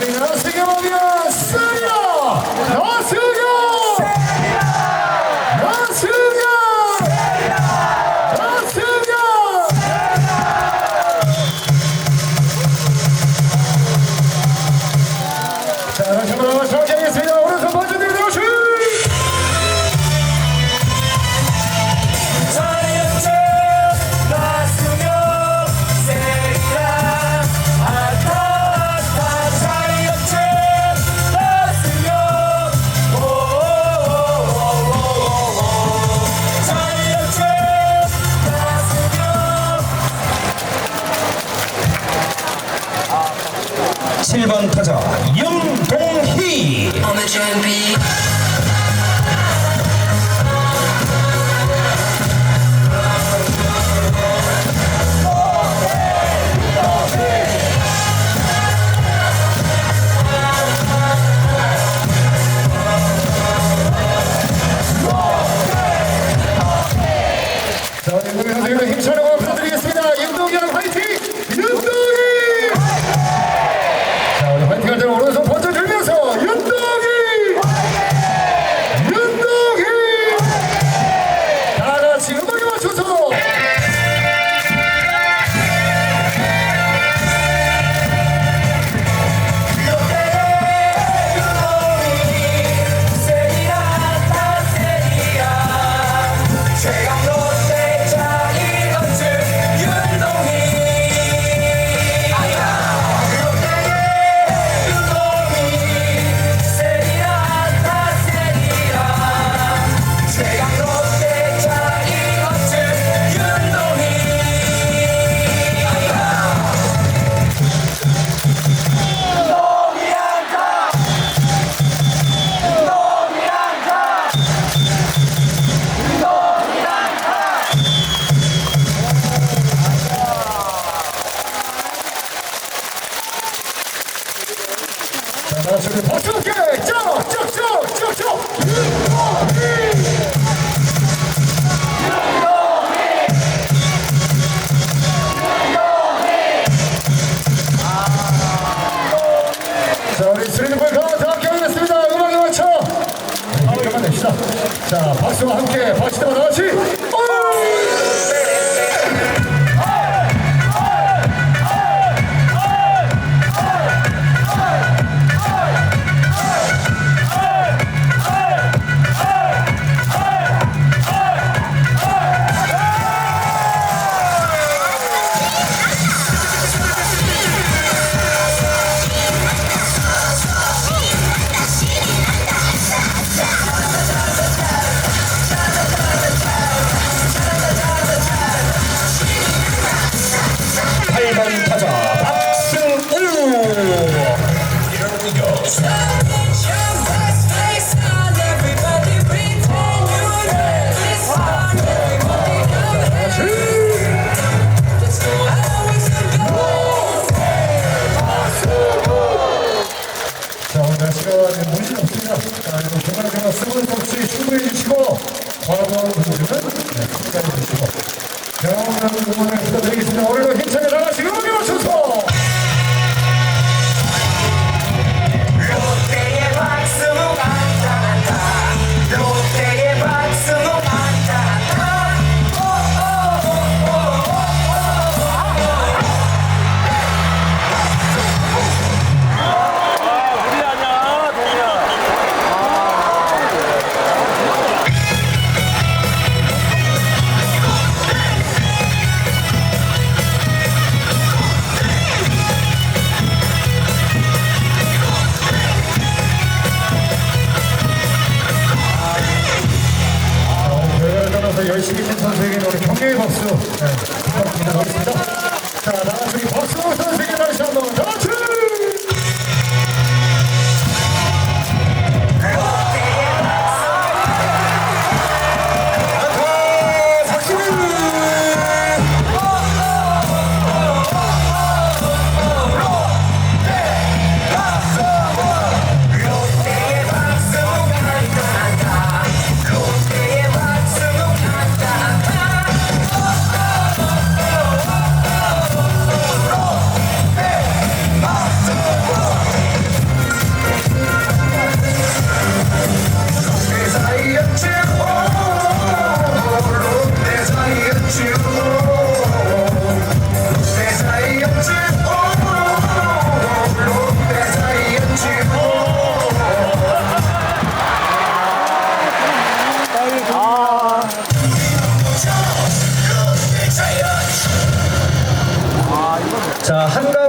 감사드립니다. 세계마비아 쓰리야 나왔습니다. 1번 타자. 염동희. 다시 한번 박수와 함께 박수 때마다 같이. Round number one, escalation order. aí, você.